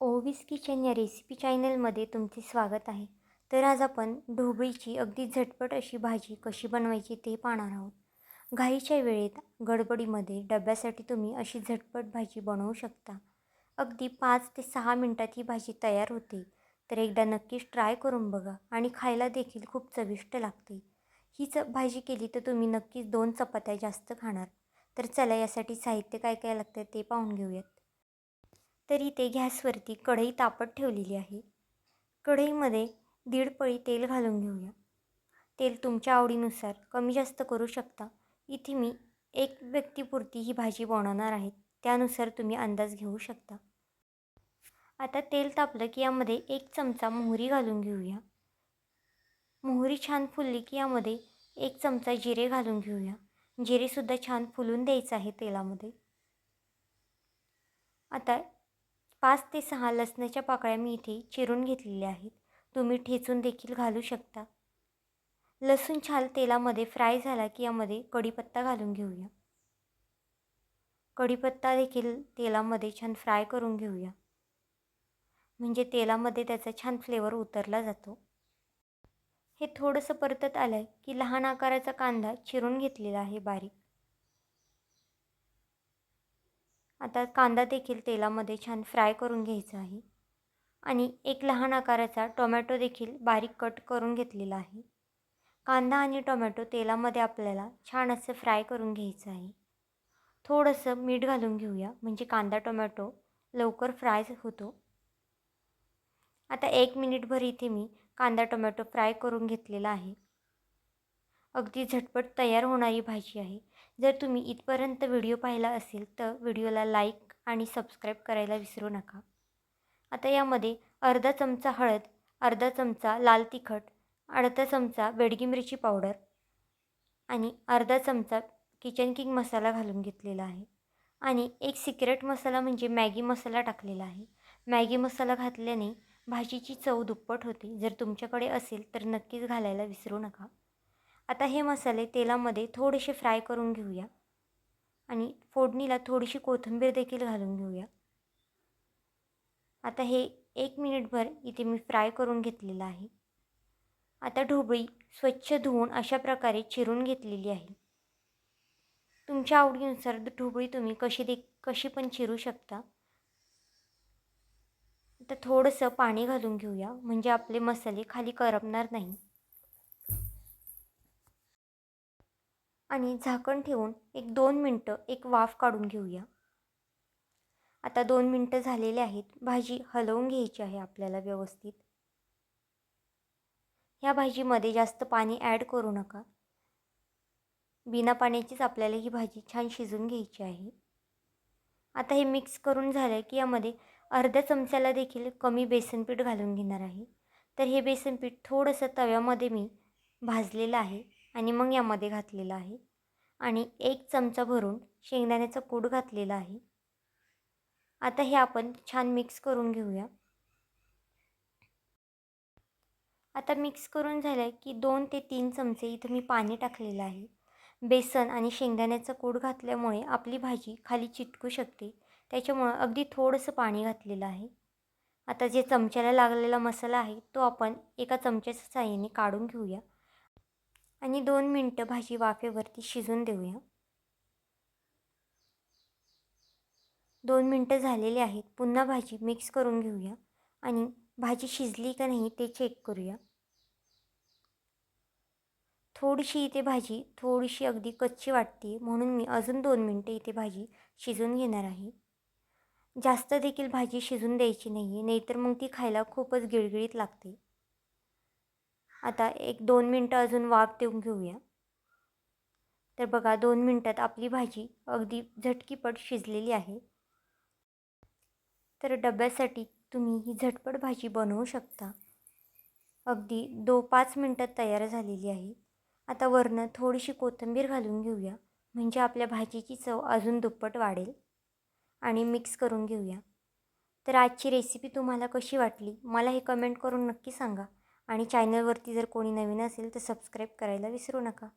ओवीस kitchen या recipe चॅनलमध्ये तुमचे स्वागत आहे. तर आज आपण ढोबळीची अगदी झटपट अशी भाजी कशी बनवायची ते पाहणार आहोत. घाईच्या वेळेत गडबडीमध्ये डब्यासाठी तुम्ही अशी झटपट भाजी बनवू शकता. अगदी पाच ते सहा मिनटात ही भाजी तयार होते. तर एकदा नक्कीच ट्राय करून बघा आणि खायला देखील खूप चविष्ट लागते. ही च भाजी केली तर तुम्ही नक्कीच दोन चपात्या जास्त खाणार. तर चला यासाठी साहित्य काय काय लागतं ते पाहून घेऊयात. तर इथे गॅसवरती कढई तापत ठेवलेली आहे. कढईमध्ये दीड पळी तेल घालून घेऊया. तेल तुमच्या आवडीनुसार कमी जास्त करू शकता. इथे मी एक व्यक्तीपुरती ही भाजी बनवणार आहे. त्यानुसार तुम्ही अंदाज घेऊ शकता. आता तेल तापलं की यामध्ये एक चमचा मोहरी घालून घेऊया. मोहरी छान फुलली की यामध्ये एक चमचा जिरे घालून घेऊया. जिरेसुद्धा छान फुलून द्यायचं आहे तेलामध्ये. आता पाच ते सहा लसणाच्या पाकळ्या मी इथे चिरून घेतलेल्या आहेत. तुम्ही ठेचून देखील घालू शकता. लसूण छाल तेलामध्ये फ्राय झाला की यामध्ये कढीपत्ता घालून घेऊया. कढीपत्ता देखील तेलामध्ये छान फ्राय करून घेऊया. म्हणजे तेलामध्ये त्याचा छान फ्लेवर उतरला जातो. हे थोडंसं परतत आलं आहे की लहान आकाराचा कांदा चिरून घेतलेला आहे बारीक. आता कांदा देखील तेलामध्ये छान फ्राय करून घ्यायचा आहे. आणि एक लहान आकाराचा टोमॅटो देखील बारीक कट करून घेतलेला आहे. कांदा आणि टोमॅटो तेलामध्ये आपल्याला छान असं फ्राय करून घ्यायचं आहे. थोडंसं मीठ घालून घेऊया म्हणजे कांदा टोमॅटो लवकर फ्राय होतो. आता एक मिनिटभर इथे मी कांदा टोमॅटो फ्राय करून घेतलेला आहे. अगदी झटपट तयार होणारी भाजी आहे. जर तुम्ही इथपर्यंत व्हिडिओ पाहिला असेल तर व्हिडिओला लाईक आणि सबस्क्राईब करायला विसरू नका. आता यामध्ये अर्धा चमचा हळद अर्धा चमचा लाल तिखट अर्धा चमचा बेडगी मिरची पावडर आणि अर्धा चमचा किचन किंग मसाला घालून घेतलेला आहे. आणि एक सिक्रेट मसाला म्हणजे मॅगी मसाला टाकलेला आहे. मॅगी मसाला घातल्याने भाजीची चव दुप्पट होते. जर तुमच्याकडे असेल तर नक्कीच घालायला विसरू नका. आता हे मसाले तेलामध्ये थोडेसे फ्राय करून घेऊया. आणि फोडणीला थोडीशी कोथिंबीर देखील घालून घेऊया. आता हे एक मिनिटभर इथे मी फ्राय करून घेतलेलं आहे. आता ढोबळी स्वच्छ धुवून अशा प्रकारे चिरून घेतलेली आहे. तुमच्या आवडीनुसार ढोबळी तुम्ही कशी दे कशी पण चिरू शकता. आता थोडंसं पाणी घालून घेऊया. म्हणजे आपले मसाले खाली करपणार नाही. आणि झाकण ठेवून एक दोन मिनटं एक वाफ काढून घेऊया. आता दोन मिनटं झालेले आहेत. भाजी हलवून घ्यायची आहे आपल्याला व्यवस्थित. ह्या भाजीमध्ये जास्त पाणी ॲड करू नका. बिना पाण्याचीच आपल्याला ही भाजी छान शिजून घ्यायची आहे. आता हे मिक्स करून झालं की यामध्ये अर्ध्या चमच्याला देखील कमी बेसनपीठ घालून घेणार आहे. तर हे बेसनपीठ थोडंसं तव्यामध्ये मी भाजलेलं आहे. आणि मग यामध्ये घातलेलं आहे. आणि एक चमचा भरून शेंगदाण्याचा कूड घातलेला आहे. आता हे आपण छान मिक्स करून घेऊया. आता मिक्स करून झालं आहे की दोन ते तीन चमचे इथं मी पाणी टाकलेलं आहे. बेसन आणि शेंगदाण्याचा कूड घातल्यामुळे आपली भाजी खाली चिटकू शकते. त्याच्यामुळं अगदी थोडंसं पाणी घातलेलं आहे. आता जे चमच्याला लागलेला मसाला आहे तो आपण एका चमच्याच्या साह्याने काढून घेऊया. आणि दोन मिनटं भाजी वाफेवरती शिजून देऊया. दोन मिनटं झालेली आहेत. पुन्हा भाजी मिक्स करून घेऊया. आणि भाजी शिजली का नाही ते चेक करूया. थोडीशी इथे भाजी थोडीशी अगदी कच्ची वाटते म्हणून मी अजून दोन मिनटं इथे भाजी शिजून घेणार आहे. जास्त देखील भाजी शिजून द्यायची नाही आहे नाहीतर मग ती खायला खूपच गिळगिळीत लागते. आता एक दोन मिनटं अजून वाफ देऊन घेऊया. तर बघा दोन मिनटात आपली भाजी अगदी झटकीपट शिजलेली आहे. तर डब्यासाठी तुम्ही ही झटपट भाजी बनवू शकता. अगदी दो पाच मिनटात तयार झालेली आहे. आता वरनं थोडीशी कोथिंबीर घालून घेऊया. म्हणजे आपल्या भाजीची चव अजून दुप्पट वाढेल. आणि मिक्स करून घेऊया. तर आजची रेसिपी तुम्हाला कशी वाटली मला हे कमेंट करून नक्की सांगा. आणि चॅनलवरती जर कोणी नवीन असेल तर सबस्क्राईब करायला विसरू नका.